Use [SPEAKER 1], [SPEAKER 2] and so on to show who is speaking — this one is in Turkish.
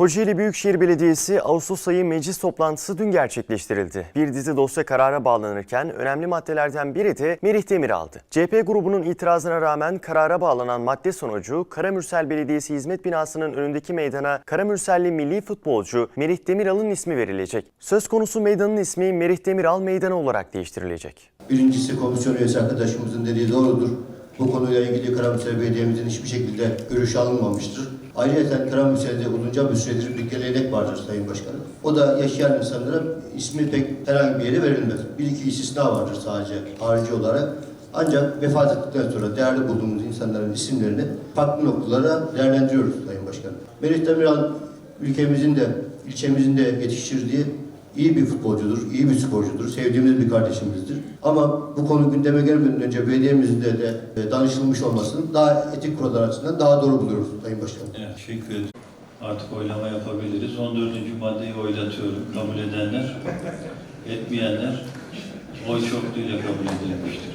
[SPEAKER 1] Kocaeli Büyükşehir Belediyesi Ağustos ayı meclis toplantısı dün gerçekleştirildi. Bir dizi dosya karara bağlanırken önemli maddelerden biri de Merih Demir aldı. CHP grubunun itirazına rağmen karara bağlanan madde sonucu Karamürsel Belediyesi Hizmet Binası'nın önündeki meydana Karamürselli milli futbolcu Merih Demiral'ın ismi verilecek. Söz konusu meydanın ismi Merih Demiral Meydanı olarak değiştirilecek.
[SPEAKER 2] Birincisi komisyon üyesi arkadaşımızın dediği doğrudur. Bu konuyla ilgili Karamürsel Belediye'mizin hiçbir şekilde görüşü alınmamıştır. Ayrıca Karamürsel'de uzunca bir süredir bir gelenek vardır Sayın Başkanım. O da yaşayan insanlara ismi pek herhangi bir yere verilmez. Bir iki istisna vardır sadece harici olarak. Ancak vefat ettikten sonra değerli bulduğumuz insanların isimlerini farklı noktalara değerlendiriyoruz Sayın Başkanım. Merih Demiral ülkemizin de ilçemizin de yetiştirdiği iyi bir futbolcudur, iyi bir sporcudur, sevdiğimiz bir kardeşimizdir. Ama bu konu gündeme gelmeden önce belediyemizde de e, danışılmış olmasını daha etik kurallar açısından daha doğru buluyoruz Sayın Başkanım.
[SPEAKER 3] Evet, teşekkür ederim. Artık oylama yapabiliriz. 14. maddeyi oylatıyorum. Kabul edenler, etmeyenler oy çokluğuyla kabul edilmiştir.